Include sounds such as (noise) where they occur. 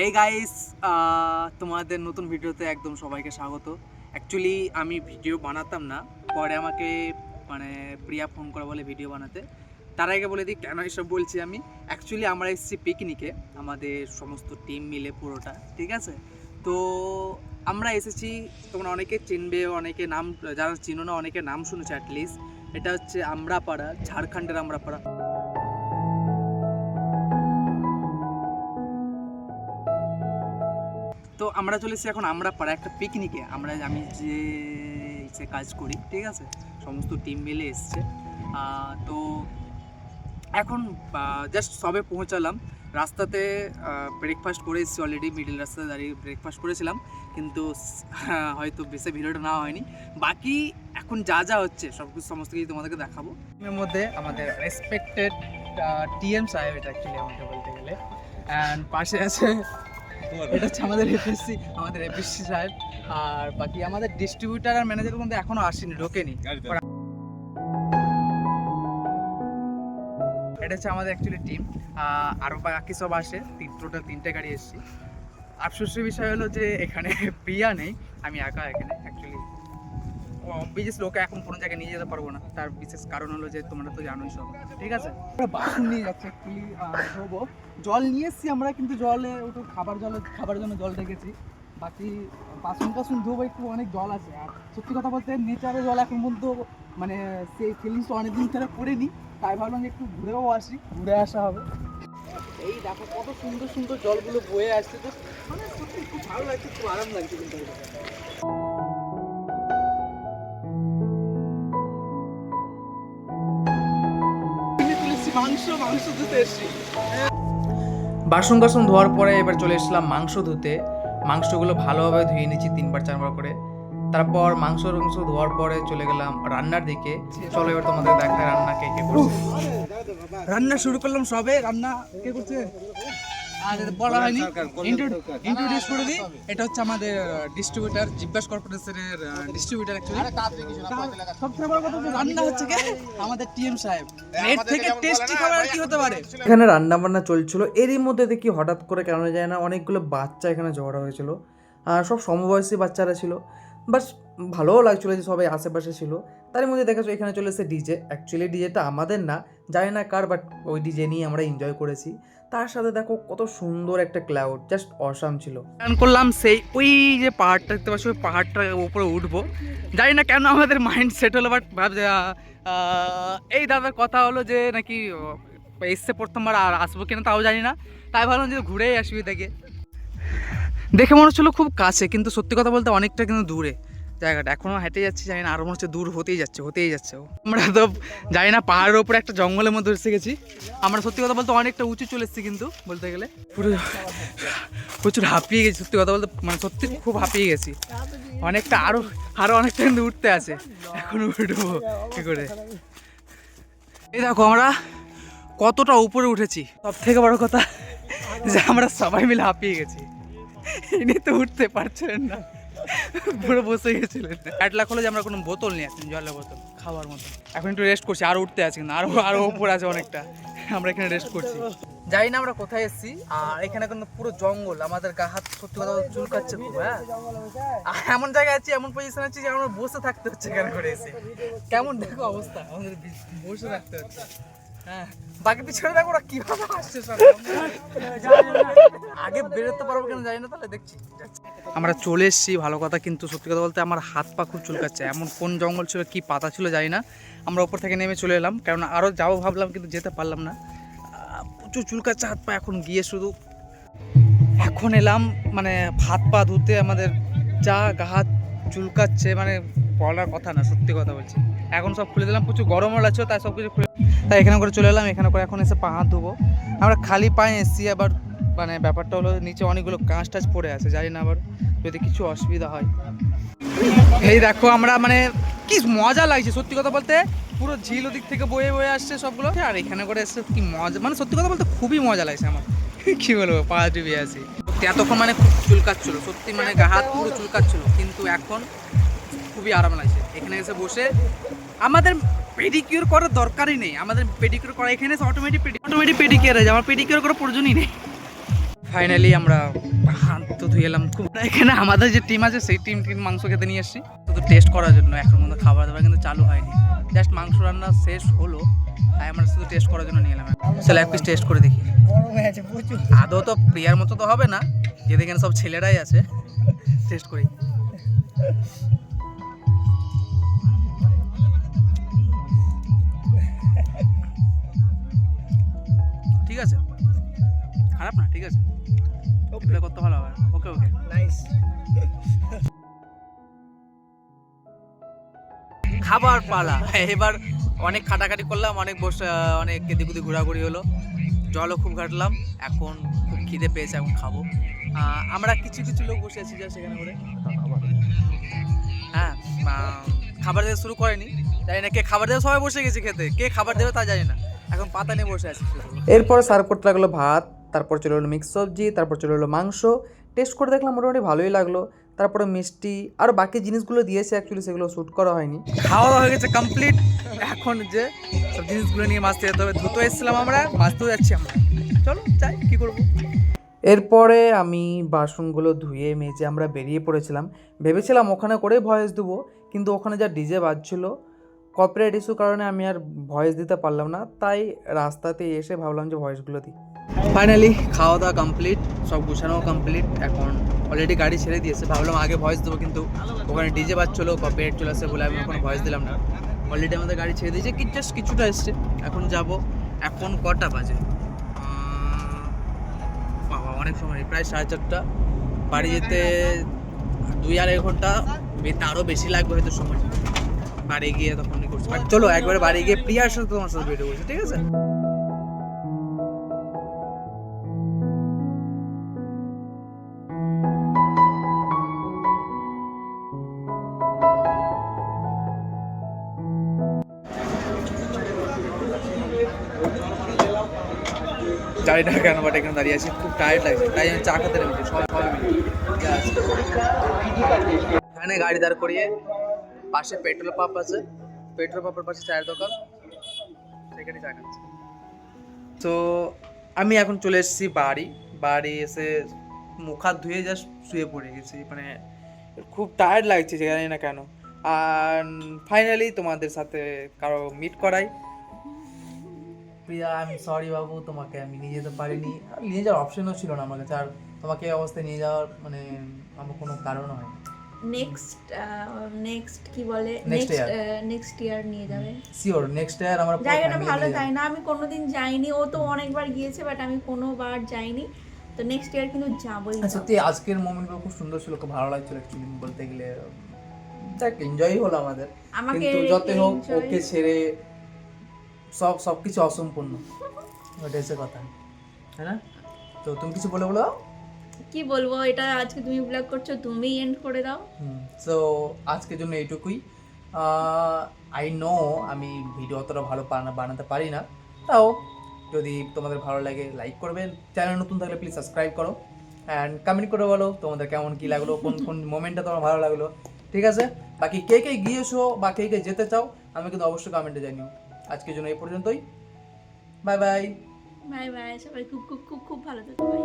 এই গাইস তোমাদের নতুন ভিডিওতে একদম সবাইকে স্বাগত। অ্যাকচুয়ালি আমি ভিডিও বানাতাম না, পরে আমাকে মানে প্রিয়া ফোন করে বলে ভিডিও বানাতে। তার আগে বলে দিই, কেন এসব বলছি আমি? অ্যাকচুয়ালি আমরা এসেছি পিকনিকে আমাদের সমস্ত টিম মিলে পুরোটা, ঠিক আছে? তো, আমরা এসেছি, তোমরা অনেকে চিনবে, অনেকে নাম, যারা চিনো না, অনেকে নাম শুনেছে অ্যাটলিস্ট এটা হচ্ছে আমরাপাড়া, ঝাড়খণ্ডের আমরাপাড়া। তো আমরা চলেছি এখন আমরা পাড়া একটা পিকনিকে আমরা আমি যে সে কাজ করি, ঠিক আছে? সমস্ত টিম মিলে এসছে। তো এখন জাস্ট সবে পৌঁছালাম। রাস্তাতে ব্রেকফাস্ট করে এসেছি অলরেডি মিডিল রাস্তায় দাঁড়িয়ে ব্রেকফাস্ট করেছিলাম। কিন্তু (laughs) হয়তো বেশি ভিডিওটা নেওয়া হয়নি। বাকি এখন যা যা হচ্ছে, সব কিছু, সমস্ত কিছু তোমাদেরকে দেখাবো। এর মধ্যে আমাদের রেসপেক্টেড টিএম সাহেব এটা অ্যাকচুয়ালি আমাকে বলতে গেলে। অ্যান্ড পাশে আছে এটা হচ্ছে আমাদের এফএসসি আমাদের এফএসসি সাহেব। আর বাকি আমাদের ডিস্ট্রিবিউটার আর ম্যানেজার কিন্তু এখনও আসেনি ঢোকেনি। এটা হচ্ছে আমাদের অ্যাকচুয়ালি টিম আরও বাকি সব আসে। তিন টোটাল তিনটে গাড়ি এসেছি। আফসোসের বিষয় হলো যে এখানে (laughs) প্রিয়া নেই আমি একা এখানে। বিশেষ লোকে এখন কোনো জায়গায় নিয়ে যেতে পারব না। তার বিশেষ কারণ হলো যে তোমরা তো জানোই সব। ঠিক আছে? বাসন নিয়ে যাচ্ছি অ্যাকচুয়ালি ধোবো। জল নিয়ে এসেছি আমরা, কিন্তু জলে ওটা খাবার জলে, খাবার জন্য জল রেখেছি। বাকি বাসন টাসন ধোবো, একটু অনেক জল আছে। আর সত্যি কথা বলতে, নেচারে জল এখন পর্যন্ত মানে সেই ফিলিংসটা অনেকদিন ধরে করিনি। তাই ভাবলাম যে একটু ঘুরেও আসি, ঘুরে আসা হবে। এই দেখো, কত সুন্দর সুন্দর জলগুলো বয়ে আসছে। তো মানে সত্যি খুব ভালো লাগছে, খুব আরাম লাগছে কিন্তু মাংস মাংস ধুতে এসছি। বাসন বাসন ধোয়ার পরে এবার চলে এসলাম মাংস ধুতে। মাংসগুলো ভালোভাবে ধুয়ে নিয়েছি তিনবার চারবার করে। তারপর মাংস মাংস ধোয়ার পরে চলে গেলাম রান্নার দিকে। চলো এবার তোমাদের দেখায় রান্না কে কে করছে। রান্না শুরু করলাম সবে। রান্না কে করছে? আর এটা বলা হয়নি। ইন্ট্রোডিউস করে দিই। এটা হচ্ছে আমাদের ডিস্ট্রিবিউটার কর্পোরেশনের ডিস্ট্রিবিউটার বড় কথা হচ্ছে রান্না হচ্ছে কে? আমাদের টিএম সাহেব। এর থেকে টেস্টি খাবার কি হতে পারে? এখানে রান্না বান্না চলছিল। এরই মধ্যে দেখি হঠাৎ করে কেন যায় না অনেকগুলো বাচ্চা এখানে ঝগড়া হয়েছিল। আর সব সমবয়সী বাচ্চারা ছিল। বাস ভালোও লাগছিল যে সবাই আশেপাশে ছিল। তার মধ্যে দেখা যাচ্ছে এখানে চলে এসেছে ডিজে। অ্যাকচুয়ালি ডিজেটা আমাদের না জানি না কার বাট ওই ডিজে নিয়ে আমরা এনজয় করেছি। তার সাথে দেখো কত সুন্দর একটা ক্লাউড জাস্ট অসাম ছিল। প্ল্যান করলাম সেই ওই যে পাহাড়টা দেখতে পাচ্ছি ওই পাহাড়টার উপরে উঠবো। জানি না কেন আমাদের মাইন্ড সেট হলো বাট আহ, এই দাদার কথা হলো যে নাকি এসছে প্রথমবার আর আসব কিনা তাও জানি না। তাই ভাবলাম যে ঘুরেই আসবি দেখে দেখে মনে হচ্ছিল খুব কাছে কিন্তু সত্যি কথা বলতে অনেকটা কিন্তু দূরে। জায়গাটা। এখনও হেঁটে যাচ্ছি, জানি না আরও মনে হচ্ছে দূর হতেই যাচ্ছে হতেই যাচ্ছে। আমরা তো জানি না, পাহাড়ের উপরে একটা জঙ্গলের মধ্যে এসে গেছি। আমরা সত্যি কথা বলতে অনেকটা উঁচু চলে এসেছি কিন্তু, বলতে গেলে। পুরো প্রচুর হাঁপিয়ে গেছি, সত্যি কথা বলতে মানে সত্যি খুব হাঁপিয়ে গেছি। অনেকটা আরও আরও অনেকটা কিন্তু উঠতে আছে। এখন উঠবো, কি করে? এই দেখো আমরা কতটা উপরে উঠেছি। সব থেকে বড় কথা যে আমরা সবাই মিলে হাঁপিয়ে গেছি। এনে তো উঠতে পারছিলেন না। পুরো বসে গেছিলেন। এক লাখ হলো যে আমরা কোনো বোতল নিয়ে আসছেন জলের বোতল, খাওয়ার মতো। এখন একটু রেস্ট করছি, আর উঠতে আছে কিন্তু, আরও উপরে আছে অনেকটা। আমরা এখানে রেস্ট করছি। জানি না আমরা কোথায় এসেছি, আর এখানে কিন্তু পুরো জঙ্গল, আমাদের গা হাত সত্যি কথা চুলকাচ্ছে খুব হ্যাঁ। এমন জায়গায় আছি, এমন পজিশন আছি যে আমরা বসে থাকতে হচ্ছে এখানে করে এসে। কেমন দেখো অবস্থা, আমাদের বসে থাকতে হচ্ছে। বাকি পিছনে দেখো ওরা কীভাবে আসছে আগে বেরোতে পারব কেন জানি না, তাহলে দেখছি। আমরা চলে এসেছি, ভালো কথা কিন্তু সত্যি কথা বলতে আমার হাত পা খুব চুলকাচ্ছে। এমন কোন জঙ্গল ছিল, কি পাতা ছিল জানি না। আমরা ওপর থেকে নেমে চলে এলাম কারণ আরও যাব ভাবলাম, কিন্তু যেতে পারলাম না। প্রচুর চুলকাচ্ছে, হাত পা এখন গিয়ে শুধু। এখন এলাম মানে হাত পা ধুতে আমাদের যা গা হাত চুলকাচ্ছে মানে বলার কথা না, সত্যি কথা বলছি। এখন সব খুলে দিলাম, প্রচুর গরমও লাগছে তাই সব কিছু খুলে তাই এখানে করে চলে এলাম, এখানে করে এখন এসে পা হাত ধুবো। আমরা খালি পায়ে এসেছি, আবার মানে ব্যাপারটা হলো নিচে অনেকগুলো কাঁচ টাচ পড়ে আছে, জানি না আবার যদি কিছু অসুবিধা হয়। এই দেখো আমরা মানে কি মজা লাগছে, সত্যি কথা বলতে পুরো ঝিল ওদিক থেকে বয়ে বয়ে আসছে সবগুলো, আর এখানে করে এসে কি মজা মানে সত্যি কথা বলতে খুবই মজা লাগছে আমার। কি বলব, পা ডুবে আছি। এতক্ষণ মানে খুব চুলকাচ্ছিল, সত্যি মানে গা হাত পুরো চুলকাচ্ছিল, কিন্তু এখন খুবই আরাম লাগছে। এখানে এসে বসে আমাদের পেডিকিউর করার দরকারই নেই। আমাদের পেডিকিউর করা এখানে অটোমেটিক অটোমেটিক পেডিকিউর আছে আমার পেডিকিউর করার প্রয়োজনই নেই। ফাইনালি আমরা হাত তো ধুয়ে এলাম। খুব এখানে আমাদের যে টিম আছে সেই টিম টিম মাংস খেতে নিয়ে এসেছি শুধু টেস্ট করার জন্য এখন মধ্যে খাবার দাবার কিন্তু চালু হয়নি। জাস্ট মাংস রান্না শেষ হলো তাই আমরা শুধু টেস্ট করার জন্য নিয়ে এলাম। চলো এক পিস টেস্ট করে দেখি। আদৌ তো প্রিয়ার মতো তো হবে না যেদিকে সব ছেলেরাই আছে। টেস্ট করি। ঠিক আছে? খারাপ না ঠিক আছে। এটা করতে ভালো হবে ওকে ওকে নাইস খাবার পালা। এবার অনেক খাটাখাটি করলাম অনেক বসে অনেক ওদিক ঘোরাঘুরি হলো। জলও খুব ঘাটলাম এখন খুব খিদে পেয়েছে এখন খাব। আমরা কিছু কিছু লোক বসে আছি যা সেখানে করে। হ্যাঁ খাবার দেওয়া শুরু করেনি। জানি না কে খাবার দেওয়া সবাই বসে গেছে খেতে। কে খাবার দেবে তা জানি না। এখন পাতা নিয়ে বসে আছি। এরপরে সার্ভ করতে লাগল ভাত, তারপর চলে এলো মিক্স সবজি, তারপর চলে এলো মাংস। টেস্ট করে দেখলাম মোটামুটি ভালোই লাগল। তারপরে মিষ্টি, আর বাকি জিনিসগুলো দিয়েছে অ্যাকচুয়ালি সেগুলো শ্যুট করা হয়নি। খাওয়া দাওয়া হয়ে গেছে কমপ্লিট এখন যে সব জিনিসগুলো নিয়ে মাছতে যেতে হবে। ধুতো এসেছিলাম আমরা, মাছতেও যাচ্ছি আমরা। চলো, যাই, কি করব? এরপরে আমি বাসনগুলো ধুয়ে, মেজে আমরা বেরিয়ে পড়েছিলাম। ভেবেছিলাম ওখানে করেই ভয়েস দেবো, কিন্তু ওখানে যা ডিজে বাজছিল কপিরাইট ইস্যু কারণে আমি আর ভয়েস দিতে পারলাম না, তাই রাস্তাতে এসে ভাবলাম যে ভয়েসগুলো দিই। ফাইনালি খাওয়া দাওয়া কমপ্লিট সব গুছানো কমপ্লিট এখন অলরেডি গাড়ি ছেড়ে দিয়েছে, ভাবলাম আগে ভয়েস দেবো কিন্তু ওখানে ডিজে বাজছিলো কপিরাইট চলে আসছে বলে আমি ওখানে ভয়েস দিলাম না। অলরেডি আমাদের গাড়ি ছেড়ে দিয়েছে, কি জাস্ট কিছুটা এসছে, এখন যাব, এখন কটা বাজে? বাবা, অনেক সময় প্রায় সাড়ে চারটা। বাড়ি যেতে দুই আড়াই ঘণ্টা তারও বেশি লাগবে হয়তো সময়। বাড়ি গিয়ে তখন করছি। চলো একবারে বাড়ি গিয়ে প্রিয়ার সাথে তোমার সাথে ভিডিও করছি ঠিক আছে? কেন বাট এখানে দাঁড়িয়ে আছি। খুব টায়ার্ড লাগছে। তাই আমি চা খেতে নেমেছি। সবাই মিলে। এখানে গাড়ি দাঁড় করিয়ে পাশে পেট্রোল পাম্প আছে। পেট্রোল পাম্পের পাশে চায়ের দোকান। সেখানে চা খাচ্ছি। তো আমি এখন চলে এসেছি বাড়ি। বাড়ি এসে মুখ হাত ধুয়ে জাস্ট শুয়ে পড়ে গেছি। মানে খুব টায়ার্ড লাগছে জানি না কেন। আর ফাইনালি তোমাদের সাথে কারও মিট করাই। প্রিয়া, আমি সরি বাবু, তোমাকে আমি নিয়ে যেতে পারিনি। নিয়ে যাওয়ার অপশনও ছিল না আমার কাছে। আর তোমাকে এই অবস্থায় নিয়ে যাওয়ার মানে আমার কোনো কারণ হয় নেক্সট নেক্সট কি বলে? নেক্সট. নেক্সট ইয়ার নিয়ে যাবে। শিওর নেক্সট ইয়ার আমার জায়গাটা ভালো তাই না? আমি কোনোদিন যাইনি। ও তো অনেকবার গিয়েছে বাট আমি কোনোবার যাইনি। তো নেক্সট ইয়ার কিন্তু যাবোই সত্যি আজকের মোমেন্টগুলো খুব সুন্দর ছিল খুব ভালো লাগছিল অ্যাকচুয়ালি বলতে গেলে। দেখ এনজয়ই হলো আমাদের। আমাকে কিন্তু যতই হোক ওকে ছেড়ে সব সব কিছু অসম্পূর্ণ। ওটা হচ্ছে কথা। না? তো তুমি কিছু বলে বলো? কি বলব এটা আজকে তুমি ব্লগ করছ তুমি এন্ড করে দাও। সো আজকের জন্য এইটুকুই। আই নো আমি ভিডিও অতটা ভালো বানাতে পারি না। তাও যদি তোমাদের ভালো লাগে লাইক করবেন চ্যানেল নতুন থাকলে প্লিজ সাবস্ক্রাইব করো। অ্যান্ড কমেন্ট করে বলো তোমাদের কেমন কি লাগল কোন কোন মোমেন্টটা তোমার ভালো লাগল। ঠিক আছে? বাকি কে কে গিয়েছো বা কে কে যেতে চাও আমি কিন্তু অবশ্যই কমেন্টে জানিও। আজকের জন্য এই পর্যন্তই। বাই বাই বাই বাই সবাই খুব খুব খুব খুব ভালো থেকো বাই